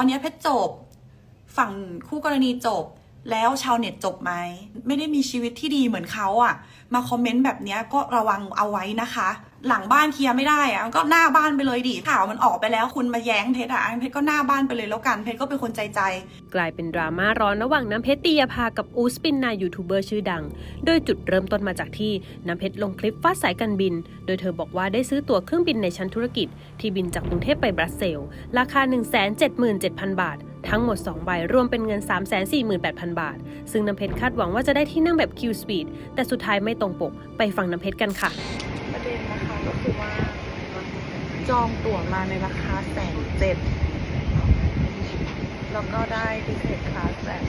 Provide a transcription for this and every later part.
อนนี้เพชรจบ ฝั่งคู่กรณีจบ แล้วชาวเน็ตจบไหมไม่ได้มีชีวิตที่ดีเหมือนเขาอะมาคอมเมนต์แบบนี้ก็ระวังเอาไว้นะคะ หลังบ้านเคลียร์ไม่ได้อะก็หน้าบ้านไปเลยดิข่าวมันออกไปแล้วคุณมาแย้งเพชรอะเพชรก็หน้าบ้านไปเลยแล้วกันเพชรก็เป็นคนใจใจกลายเป็นดราม่าร้อนระหว่างน้ำเพชรตียภากับอูสปินนายยูทูบเบอร์ชื่อดัง โดยจุดเริ่มต้นมาจากที่น้ำเพชรลงคลิปฟาดสายการบิน โดยเธอบอกว่าได้ซื้อตั๋วเครื่องบินในชั้นธุรกิจ ที่บินจากกรุงเทพไปบรัสเซลราคา 177,000 บาททั้งหมด 2 ใบ รวมเป็นเงิน 348,000 บาท ซึ่งน้ำเพชรคาดหวังว่าจะได้ที่นั่งแบบ Q Speed แต่สุดท้ายไม่ตรงปก ไปฟังน้ำเพชรกันค่ะ ประเด็นนะคะก็คือว่า จองตั๋วมาในราคาแสนเจ็ดแล้วก็ได้พิเศษคลาสแบบ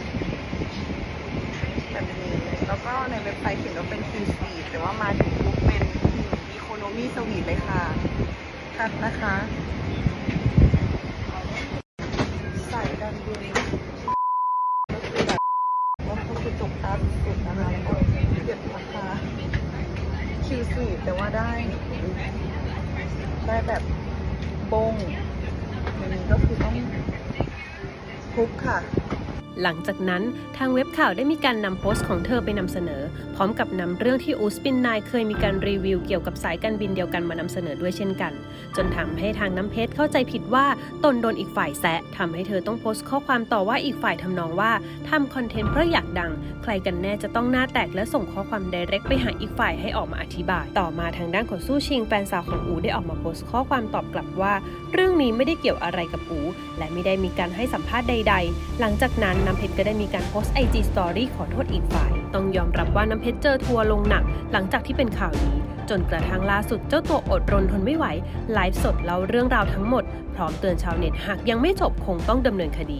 แบบนี้แล้วก็ในเว็บไซต์เขียนว่าเป็นฟรีสวีทแต่ว่ามาถึงปุ๊บเป็นอีโคโนมีสวีทเลยค่ะคัดนะคะใส่ดันบินก็คือแบบว่าเขาคือจบตาสุดๆนะคะแล้วก็เก็บราคา คิวสีแต่ว่าได้ ได้แบบบงอันนี้ก็คือต้องทุบค่ะ หลังจากนั้นทางเว็บข่าวได้มีการนำโพสต์ของเธอไปนำเสนอ ร้อมกับนำเรื่องที่อูสปินนายเคยมีการรีวิวเกี่ยวกับสายการบินเดียวกันมานำเสนอด้วยเช่นกัน จนทำให้ทางน้ำเพชรเข้าใจผิดว่าตนโดนอีกฝ่ายแซะทำให้เธอต้องโพสต์ข้อความต่อว่าอีกฝ่ายทำนองว่าทำคอนเทนต์เพราะอยากดัง ใครกันแน่จะต้องหน้าแตกและส่งข้อความไดเรกไปหาอีกฝ่ายให้ออกมาอธิบาย ต่อมาทางด้านของสู้ชิงแฟนสาวของอูได้ออกมาโพสต์ข้อความตอบกลับว่า เรื่องนี้ไม่ได้เกี่ยวอะไรกับอูและไม่ได้มีการให้สัมภาษณ์ใด ๆ หลังจากนั้นน้ำเพชรก็ได้มีการโพสต์ไอจีสตอรี่ขอโทษอีกฝ่าย ต้องยอมรับว่าน้ำเพชรเจอทัวร์ลงหนัก หลังจากที่เป็นข่าวนี้ จนกระทั่งล่าสุดเจ้าตัวอดรนทนไม่ไหว ไลฟ์สดเล่าเรื่องราวทั้งหมด พร้อมเตือนชาวเน็ตหากยังไม่จบคงต้องดำเนินคดี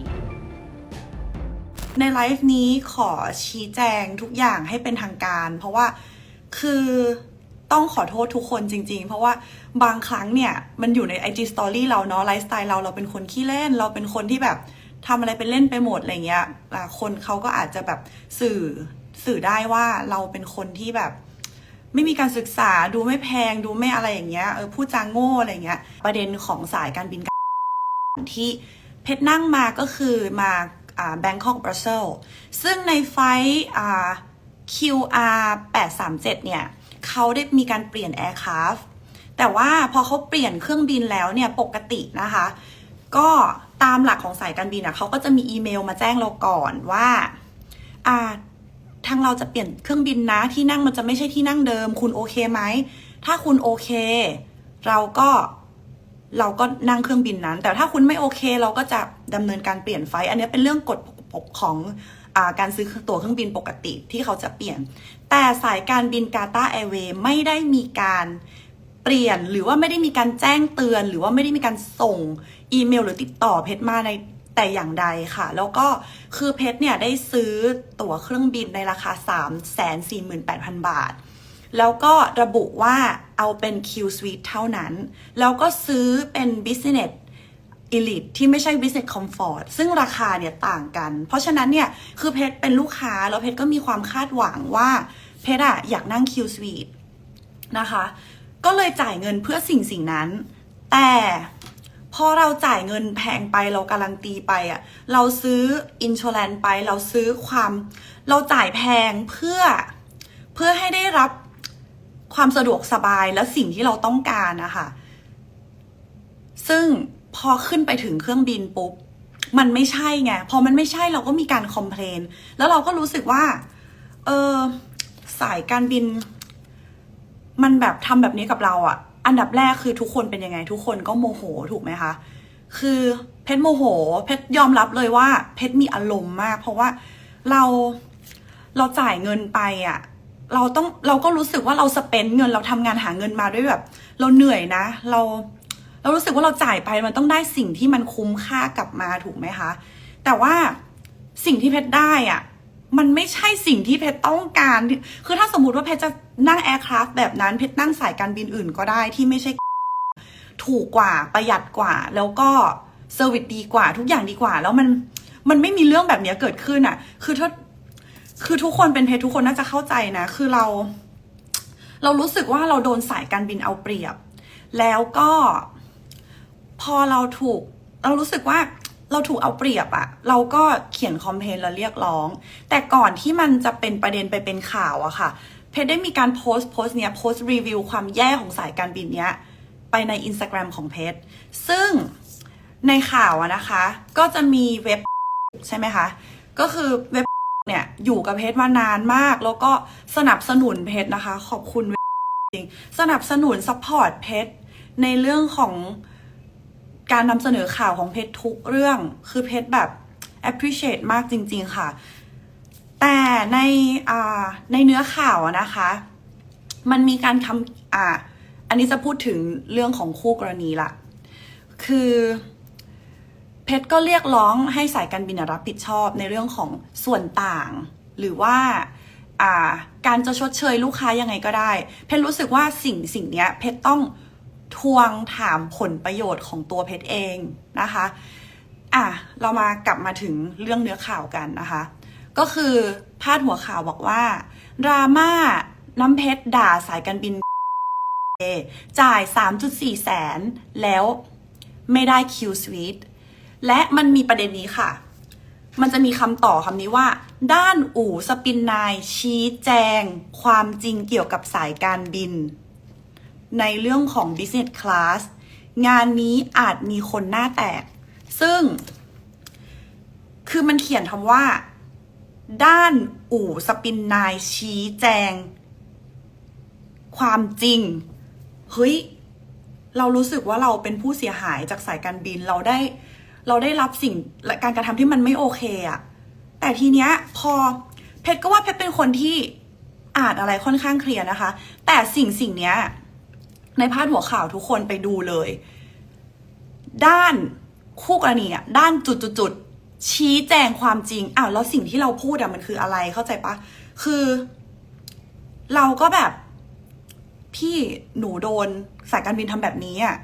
ในไลฟ์นี้ขอชี้แจงทุกอย่างให้เป็นทางการ เพราะว่าคือต้องขอโทษทุกคนจริง ๆ เพราะว่าบางครั้งเนี่ยมันอยู่ใน IG Story เราเนาะไลฟ์สไตล์เราเราเป็นคนขี้เล่น เราเป็นคนที่แบบทำอะไรเป็นเล่นไปหมดอะไรเงี้ยคนเขาก็อาจจะแบบสื่อ สื่อได้ว่าเราเป็นคนที่แบบ ไม่มีการศึกษาดูไม่แพงดูไม่อะไรอย่างเงี้ยเออพูดจางโง่อะไรเงี้ย ประเด็นของสายการบินที่เพชรนั่งมาก็คือมาแบงคอกบรัสเซลซึ่งในไฟล์อ่า QR 837 เนี่ยเขาได้มีการเปลี่ยนแอร์คราฟแต่ว่าพอเขาเปลี่ยนเครื่องบินแล้วเนี่ยปกตินะคะ ก็ตามหลักของสายการบินอะเขาก็จะมีอีเมลมาแจ้งเราก่อนว่าอ่า ทางเราจะเปลี่ยนเครื่องบินนะที่นั่งมันจะไม่ใช่ที่นั่งเดิม คุณโอเคไหม ถ้าคุณโอเค เราก็เราก็นั่งเครื่องบินนั้น แต่ถ้าคุณไม่โอเค เราก็จะดำเนินการเปลี่ยนไฟล์อันนี้เป็นเรื่องกฎของอการซื้อตั๋วเครื่องบินปกติที่เขาจะเปลี่ยน แต่สายการบินกาตาแอร์เวย์ไม่ได้มีการเปลี่ยนหรือว่าไม่ได้มีการแจ้งเตือน หรือว่าไม่ได้มีการส่งอีเมล หรือติดต่อเพชรมาใน แต่อย่างใดค่ะ แล้วก็คือเพชรเนี่ยได้ซื้อตั๋วเครื่องบินในราคา 3 4 8 0 0 0 บาท แล้วก็ระบุว่าเอาเป็น Q Suite เท่านั้น แล้วก็ซื้อเป็น Business Elite ที่ไม่ใช่ Business Comfort ซึ่งราคาเนี่ยต่างกัน เพราะฉะนั้นเนี่ยคือเพชรเป็นลูกค้า แล้วเพชรก็มีความคาดหวังว่าเพชรอะอยากนั่ง Q Suite นะคะ ก็เลยจ่ายเงินเพื่อสิ่งสิ่งนั้น แต่ พอเราจ่ายเงินแพงไปเราการันตีไปอะเราซื้ออินช r แ n นไป เราซื้อความ เราจ่ายแพงเพื่อเพื่อให้ได้รับความสะดวกสบายและสิ่งที่เราต้องการนะคะซึ่งพอขึ้นไปถึงเครื่องบินปุ๊บมันไม่ใช่ไง พอมันไม่ใช่เราก็มีการคอมเพลน แล้วเราก็รู้สึกว่า เออสายการบิน มันแบบทำแบบนี้กับเราอะ อันดับแรกคือทุกคนเป็นยังไง ทุกคนก็โมโหถูกไหมคะ คือเพชรโมโห เพชรยอมรับเลยว่า เพชรมีอารมณ์มาก เพราะว่าเราเราจ่ายเงินไปอะเราต้องเราก็รู้สึกว่าเราสเปนเงินเราทำงานหาเงินมาด้วยแบบ เราเหนื่อยนะ เรา เรารู้สึกว่าเราจ่ายไปมันต้องได้สิ่งที่มันคุ้มค่ากลับมาถูกไหมคะ แต่ว่าสิ่งที่เพชรได้อะ มันไม่ใช่สิ่งที่เพชรต้องการ คือถ้าสมมติว่าเพชรจะนั่งแอร์คราฟแบบนั้น เพชรนั่งสายการบินอื่นก็ได้ที่ไม่ใช่ ถูกกว่าประหยัดกว่า แล้วก็เซอร์วิสดีกว่า ทุกอย่างดีกว่า แล้วมันมันไม่มีเรื่องแบบนี้เกิดขึ้นอะ คือถ้าคือทุกคนเป็นเพชรทุกคนน่าจะเข้าใจนะ คือเรา เรารู้สึกว่าเราโดนสายการบินเอาเปรียบ แล้วก็พอเราถูก เรารู้สึกว่า เราถูกเอาเปรียบอะเราก็เขียนคอมเพลนและเรียกร้อง แต่ก่อนที่มันจะเป็นประเด็นไปเป็นข่าวอะค่ะ เพจได้มีการโพสต์โพสต์เนี้ยโพสต์รีวิวความแย่ของสายการบินเนี้ยไปใน Instagram ของเพจซึ่งในข่าวอะนะคะ ก็จะมีเว็บใช่ไหมคะ ก็คือเว็บเนี่ยอยู่กับเพจมานานมาก แล้วก็สนับสนุนเพจนะคะ ขอบคุณเว็บจริงสนับสนุนซัพพอร์ตเพจในเรื่องของ การนำเสนอข่าวของเพจทุกเรื่องคือเพจแบบ appreciate มากจริง ๆ ค่ะ แต่ในในเนื้อข่าวนะคะ มันมีการคำอ่าอันนี้จะพูดถึงเรื่องของคู่กรณีละ คือเพชรก็เรียกร้องให้สายการบินรับผิดชอบในเรื่องของส่วนต่าง หรือว่าการจะชดเชยลูกค้ายังไงก็ได้ เพชรรู้สึกว่าสิ่งสิ่งเนี้ยเพชรต้อง ทวงถามผลประโยชน์ของตัวเพชรเองนะคะ อะ เรามากลับมาถึงเรื่องเนื้อข่าวกันนะคะ ก็คือพาดหัวข่าวบอกว่าดราม่าน้ำเพชรด่าสายการบิน จ่าย 3.4 แสน แล้วไม่ได้คิวสวีทและมันมีประเด็นนี้ค่ะ มันจะมีคำต่อคำนี้ว่า ด้านอู่สปินนายชี้แจง ความจริงเกี่ยวกับสายการบิน ในเรื่องของ Business Class งานนี้อาจมีคนหน้าแตก ซึ่ง คือมันเขียนคำว่า ด้านอู่สปินนายชี้แจง ความจริง เฮ้ย เรารู้สึกว่าเราเป็นผู้เสียหายจากสายการบินเราได้ เราได้รับสิ่งและการกระทำที่มันไม่โอเคอะแต่ทีเนี้ยพอเพชรก็ว่าเพชรเป็นคนที่อ่านอะไรค่อนข้างเคลียร์นะคะ แต่สิ่งสิ่งเนี้ย ในพาดหัวข่าวทุกคนไปดูเลย ด้านคู่กรณีอะด้านจุดจุดจุดๆชี้แจงความจริงอ้าวแล้วสิ่งที่เราพูดอะมันคืออะไรเข้าใจปะคือ เราก็แบบ พี่หนูโดนสายการบินทำแบบนี้อะ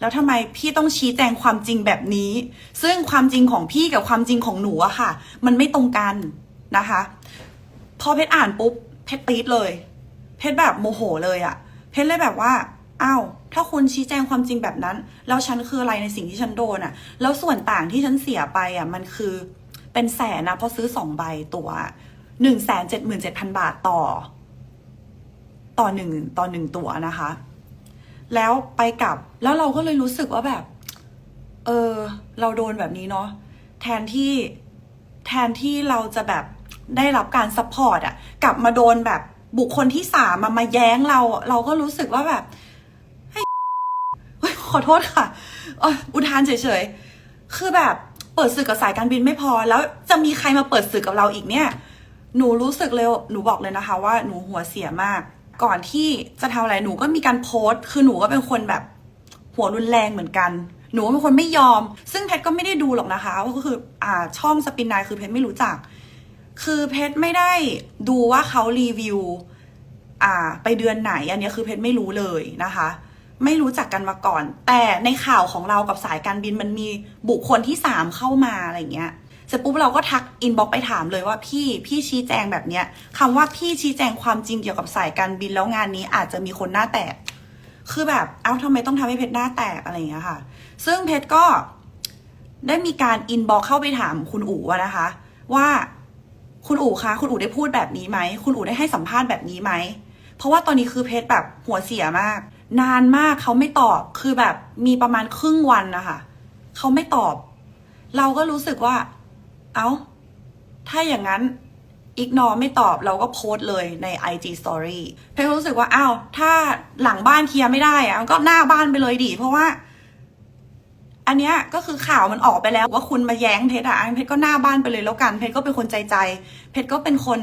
แล้วทำไมพี่ต้องชี้แจงความจริงแบบนี้ ซึ่งความจริงของพี่กับความจริงของหนูอะค่ะ มันไม่ตรงกันนะคะ พอเพชรอ่านปุ๊บเพชรตีดเลย เพชรแบบโมโหเลยอะเพชรเลยแบบว่า อ้าวถ้าคุณชี้แจงความจริงแบบนั้น แล้วฉันคืออะไรในสิ่งที่ฉันโดนอะแล้วส่วนต่างที่ฉันเสียไปอะมันคือเป็นแสนนะเพราะซื้อสองใบตัวหนึ่งแสนเจ็ดหมื่นเจ็ดพันบาทต่อ ต่อหนึ่งต่อหนึ่งตัวนะคะ แล้วไปกลับแล้วเราก็เลยรู้สึกว่าแบบ เออ เราโดนแบบนี้เนาะแทนที่แทนที่เราจะแบบได้รับการซัพพอร์ตอะกลับมาโดนแบบบุคคลที่สามมามาแย้งเรา เราก็รู้สึกว่าแบบ ขอโทษค่ะอุทานเฉยๆ คือแบบเปิดศึกกับสายการบินไม่พอ แล้วจะมีใครมาเปิดศึกกับเราอีกเนี่ย หนูรู้สึกเร็วหนูบอกเลยนะคะ ว่าหนูหัวเสียมาก ก่อนที่จะทำอะไรหนูก็มีการโพสต์ คือหนูก็เป็นคนแบบหัวรุนแรงเหมือนกัน หนูเป็นคนไม่ยอม ซึ่งเพชรก็ไม่ได้ดูหรอกนะคะก็คืออ่าช่องสปินนายคือเพชรไม่รู้จัก คือเพชรไม่ได้ดูว่าเขารีวิว อ่า ไปเดือนไหน อันนี้คือเพชรไม่รู้เลยนะคะ ไม่รู้จักกันมาก่อน แต่ในข่าวของเรากับสายการบินมันมีบุคคลที่สามเข้ามาอะไรเงี้ยเสร็จปุ๊บเราก็ทักอินบ็อกไปถามเลยว่าพี่พี่ชี้แจงแบบเนี้ยคำว่าพี่ชี้แจงความจริงเกี่ยวกับสายการบินแล้วงานนี้อาจจะมีคนหน้าแตก คือแบบเอ้าทำไมต้องทำให้เพชรหน้าแตกอะไรอย่างเงี้ยค่ะ ซึ่งเพชรก็ได้มีการอินบ็อกเข้าไปถามคุณอู๋นะคะ ว่าคุณอู๋คะคุณอู๋ได้พูดแบบนี้ไหมคุณอู๋ได้ให้สัมภาษณ์แบบนี้ไหมเพราะว่าตอนนี้คือเพชรแบบหัวเสียมาก นานมากเขาไม่ตอบคือแบบมีประมาณครึ่งวันนะคะเขาไม่ตอบ เราก็รู้สึกว่า เอ้า ถ้าอย่างนั้นอีกนอไม่ตอบเราก็โพสต์เลยใน IG Story เพชรรู้สึกว่าอ้าวถ้าหลังบ้านเคลียร์ไม่ได้อะก็หน้าบ้านไปเลยดิเพราะว่า อันเนี้ยก็คือข่าวมันออกไปแล้วว่าคุณมาแย้งเพชรอะเพชรก็หน้าบ้านไปเลยแล้วกัน เพชรก็เป็นคนใจใจ เพชรก็เป็นคน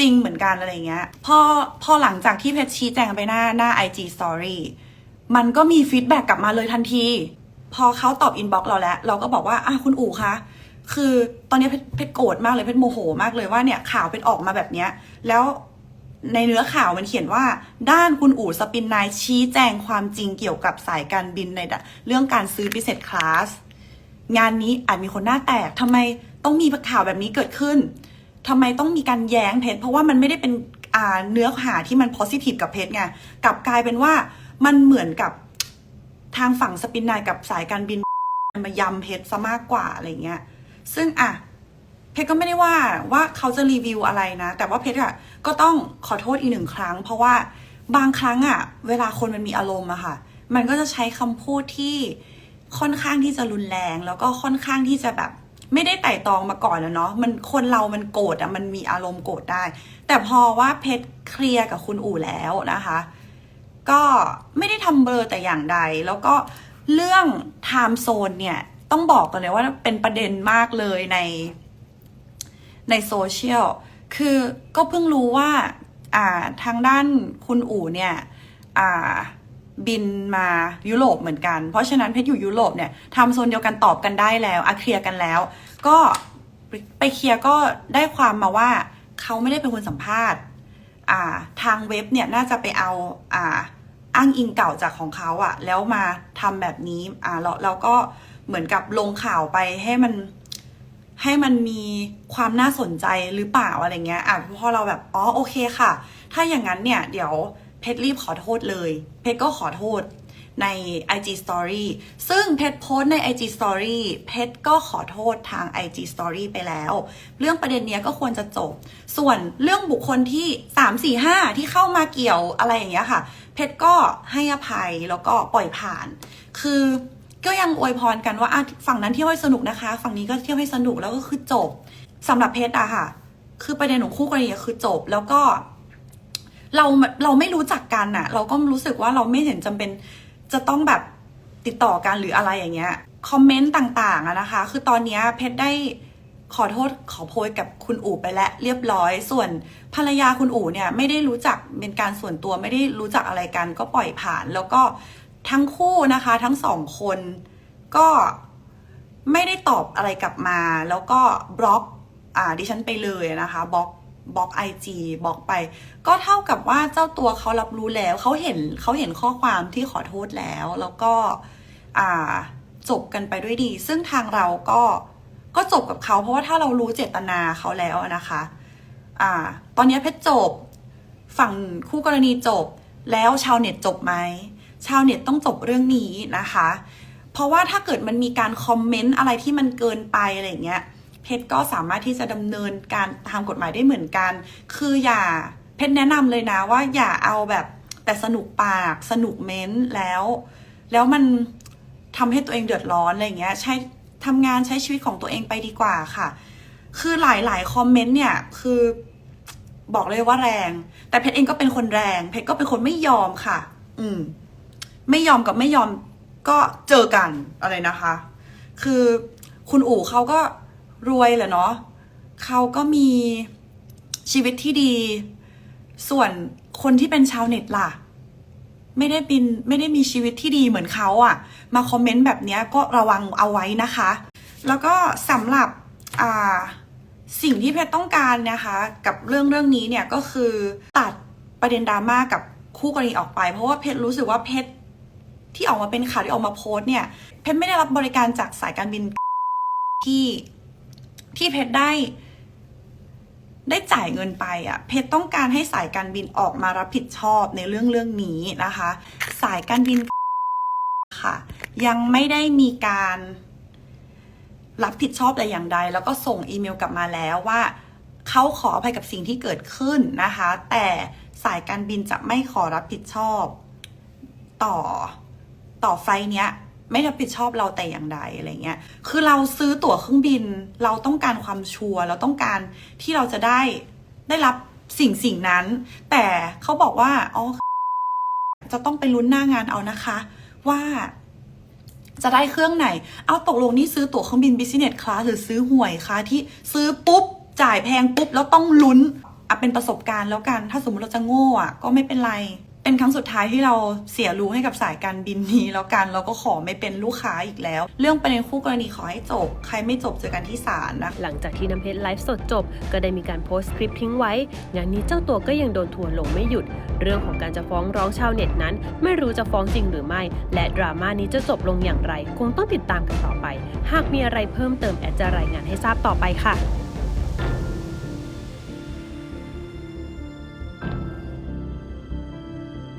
จริงเหมือนกันอะไรเงี้ยพอพอหลังจากที่เพชรชี้แจงไปหน้าหน้า IG Story มันก็มีฟีดแบ็กกลับมาเลยทันที พอเขาตอบอินบ็อกเราแล้ว เราก็บอกว่าอะคุณอู๋คะคือตอนนี้เพชรโกรธมากเลยเพชรโมโหมากเลยว่าเนี่ยข่าวเป็นออกมาแบบเนี้ย แล้วในเนื้อข่าวมันเขียนว่า ด้านคุณอู๋สปินนายชี้แจงความจริงเกี่ยวกับสายการบินในเรื่องการซื้อ business class งานนี้อาจมีคนหน้าแตกทำไมต้องมีข่าวแบบนี้เกิดขึ้น ทำไมต้องมีการแย้งเพชรเพราะว่ามันไม่ได้เป็นเนื้อหาที่มัน positive กับเพชรไงกลับกลายเป็นว่ามันเหมือนกับทางฝั่งสปินนายกับสายการบินมายำเพชรซะมากกว่าอะไรเงี้ย ซึ่งอะเพชรก็ไม่ได้ว่าว่าเขาจะรีวิวอะไรนะ แต่ว่าเพชรอะก็ต้องขอโทษอีกหนึ่งครั้ง เพราะว่าบางครั้งอะเวลาคนมันมีอารมณ์อะค่ะ มันก็จะใช้คำพูดที่ค่อนข้างที่จะรุนแรง แล้วก็ค่อนข้างที่จะแบบ ไม่ได้ไต่ตองมาก่อนนะเนาะมันคนเรามันโกรธอะมันมีอารมณ์โกรธได้ แต่พอว่าเพชรเคลียร์กับคุณอู่แล้วนะคะ ก็ไม่ได้ทำเบลอแต่อย่างใด แล้วก็เรื่องไทม์โซนเนี่ยต้องบอกกันเลยว่าเป็นประเด็นมากเลยในในโซเชียลคือก็เพิ่งรู้ว่า อ่าทางด้านคุณอู๋เนี่ย อ่า บินมายุโรปเหมือนกัน เพราะฉะนั้นเพชรอยู่ยุโรปเนี่ยทำโซนเดียวกันตอบกันได้แล้วอะเคลียร์กันแล้ว ก็ไปเคลียร์ก็ได้ความมาว่าเขาไม่ได้เป็นคนสัมภาษณ์่าทางเว็บเนี่ยน่าจะไปเอาอ่าอ้างอิงเก่าจากของเขาอะแล้วมาทำแบบนี้อ่าแล้วแล้วก็เหมือนกับลงข่าวไปให้มันให้มันมีความน่าสนใจหรือเปล่าอะไรเงี้ยอะพอเราแบบอ๋อโอเคค่ะ ถ้าอย่างนั้นเนี่ยเดี๋ยว เพชรรีบขอโทษเลย เพชรก็ขอโทษใน IG Story ซึ่งเพชรโพสใน IG Story เพชรก็ขอโทษทาง IG Story ไปแล้ว เรื่องประเด็นเนี้ยก็ควรจะจบ ส่วนเรื่องบุคคลที่ 3 4 5 ที่เข้ามาเกี่ยวอะไรอย่างเงี้ยค่ะ เพชรก็ให้อภัยแล้วก็ปล่อยผ่าน คือก็ยังอวยพรกันว่าฝั่งนั้นเที่ยวให้สนุกนะคะ ฝั่งนี้ก็เที่ยวให้สนุกแล้วก็คือจบสำหรับเพชรอะค่ะ คือประเด็นของคู่กรณีคือจบแล้วก็ เราเราไม่รู้จักกันอะเราก็รู้สึกว่าเราไม่เห็นจำเป็นจะต้องแบบติดต่อกันหรืออะไรอย่างเงี้ยคอมเมนต์ต่างๆอะนะคะ คือตอนนี้เพชรได้ขอโทษขอโพยกับคุณอู๋ไปแล้วเรียบร้อย ส่วนภรรยาคุณอู๋เนี่ยไม่ได้รู้จักเป็นการส่วนตัวไม่ได้รู้จักอะไรกัน ก็ปล่อยผ่าน แล้วก็ทั้งคู่นะคะ ทั้งสองคนก็ไม่ได้ตอบอะไรกลับมา แล้วก็บล็อกอ่าดิฉันไปเลยนะคะบล็อก บล็อกไอจีบล็อกไป ก็เท่ากับว่าเจ้าตัวเขารับรู้แล้วเขาเห็นเขาเห็นข้อความที่ขอโทษแล้ว แล้วก็จบกันไปด้วยดี ซึ่งทางเราก็ก็จบกับเขาเพราะว่าถ้าเรารู้เจตนาเขาแล้วนะคะอ่าตอนนี้เพชรจบ ฝั่งคู่กรณีจบ แล้วชาวเน็ตจบไหมชาวเน็ตต้องจบเรื่องนี้นะคะ เพราะว่าถ้าเกิดมันมีการคอมเมนต์อะไรที่มันเกินไปอะไรเงี้ย เพชรก็สามารถที่จะดำเนินการตามกฎหมายได้เหมือนกัน คืออย่าเพชรแนะนำเลยนะว่าอย่าเอาแบบแต่สนุกปากสนุกเม้นแล้ว แล้วมันทำให้ตัวเองเดือดร้อนอะไรเงี้ย ใช้ทำงานใช้ชีวิตของตัวเองไปดีกว่าค่ะ คือหลายๆคอมเมนต์เนี่ยคือบอกเลยว่าแรง แต่เพชรเองก็เป็นคนแรง เพชรก็เป็นคนไม่ยอมค่ะ อืม ไม่ยอมกับไม่ยอมก็เจอกันอะไรนะคะ คือคุณอู๋เขาก็ รวยแหละเนาะเขาก็มีชีวิตที่ดี ส่วนคนที่เป็นชาวเน็ตล่ะ ไม่ได้บินไม่ได้มีชีวิตที่ดีเหมือนเขาอะมาคอมเมนต์แบบนี้ก็ระวังเอาไว้นะคะ แล้วก็สำหรับอ่าสิ่งที่เพชรต้องการนะคะ กับเรื่องเรื่องนี้เนี่ยก็คือตัดประเด็นดราม่ากับคู่กรณีออกไป เพราะว่าเพชรรู้สึกว่าเพชรที่ออกมาเป็นข่าวที่ออกมาโพสต์เนี่ยเพชรไม่ได้รับบริการจากสายการบินที่ ที่เพชรได้ ได้จ่ายเงินไปอะ่ะ เพชรต้องการให้สายการบินออกมารับผิดชอบในเรื่องเรื่องนี้นะคะ สายการบินค่ะ ยังไม่ได้มีการรับผิดชอบแต่อย่างใด แล้วก็ส่งอีเมลกลับมาแล้วว่าเขาขออภัยกับสิ่งที่เกิดขึ้นนะคะ แต่สายการบินจะไม่ขอรับผิดชอบ ต่อต่อไฟเนี้ย ไม่รับผิดชอบเราแต่อย่างใดอะไรเงี้ย คือเราซื้อตั๋วเครื่องบิน เราต้องการความชัวร์เราต้องการที่เราจะได้ได้รับสิ่งสิ่งนั้น แต่เขาบอกว่าอ๋อจะต้องไปลุ้นหน้างานเอานะคะ ว่าจะได้เครื่องไหน เอาตกลงนี่ซื้อตั๋วเครื่องบิน business class หรือซื้อหวยคะที่ซื้อปุ๊บ จ่ายแพงปุ๊บ แล้วต้องลุ้นอะเป็นประสบการณ์แล้วกัน ถ้าสมมติเราจะโง่อะก็ไม่เป็นไร เป็นครั้งสุดท้ายที่เราเสียรู้ให้กับสายการบินนี้แล้วกันเราก็ขอไม่เป็นลูกค้าอีกแล้ว เรื่องประเด็นคู่กรณีขอให้จบ ใครไม่จบเจอกันที่ศาลนะหลังจากที่น้ำเพชรไลฟ์สดจบ ก็ได้มีการโพสต์คลิปทิ้งไว้ งานนี้เจ้าตัวก็ยังโดนทัวร์ลงไม่หยุด เรื่องของการจะฟ้องร้องชาวเน็ตนั้น ไม่รู้จะฟ้องจริงหรือไม่ และดราม่านี้จะจบลงอย่างไร คงต้องติดตามกันต่อไป หากมีอะไรเพิ่มเติมแอดจะรายงานให้ทราบต่อไปค่ะ